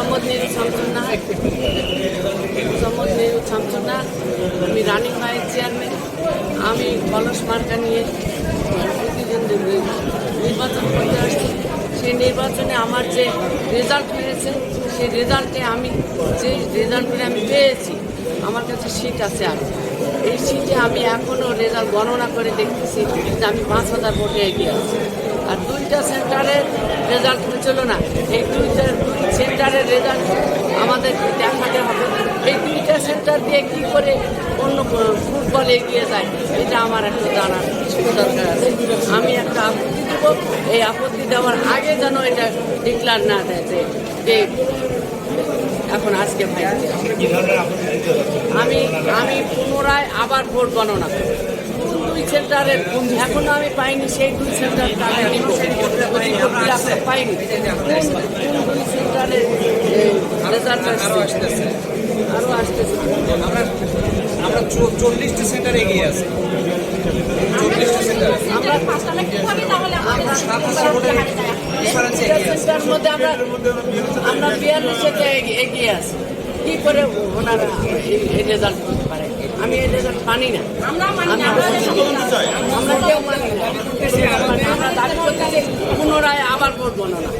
মোসাম্মদ নেহরু শামসুন্না মোসাম্মদ নেহরু শামসুন্না আমি রানিং ভাইয়ের চেয়ারম্যান আমি কলস মার্কা নিয়ে প্রতিদ্বন্দ্বী নির্বাচন করতে আসছি। সেই নির্বাচনে আমার যে রেজাল্ট হয়েছে, সেই রেজাল্টে আমি যে রেজাল্টে আমি পেয়েছি, আমার কাছে সিট আছে আর। এই সিটে আমি এখনও রেজাল্ট গণনা করে দেখতেছি যে আমি পাঁচ হাজার ভোটে এগিয়ে আছি। আর দুইটা সেন্টারের রেজাল্ট হয়েছিল না, এই দুইটা দুই সেন্টারের রেজাল্ট আমাদেরকে দেখাতে হবে। এই দুইটা সেন্টার দিয়ে কী করে অন্য ফুটবল এগিয়ে যায় এটা আমার একটা জানার দরকার আছে। আমি একটা আপত্তি দেব। এই আপত্তি দেওয়ার আগে যেন এটা ডিক্লার না দেয় যে এখন আজকে ভাই? আমি আমি পুনরায় আবার ভোট গণনা করব। দুই সেন্টারের এখনও আমি পাইনি সেই দুই সেন্টার তাহলে এখনও পাইনি। দুই সেন্টারের রেজাল্ট আসতেছে। আরও আসতেছে। আমরা আমরা চল্লিশটি সেন্টার এগিয়ে আছি। চল্লিশটি সেন্টার। আমরা সেন্টার মধ্যে আমরা আমরা বিয়াল্লিশে এগিয়ে আছি। কি করে ওনারা এই- রেজাল্ট করতে পারে? আমি মানি না। আমরা আমরা কেউ মানি না। আমরা দাবি করতে পুনরায় আবার ভোট গণনা।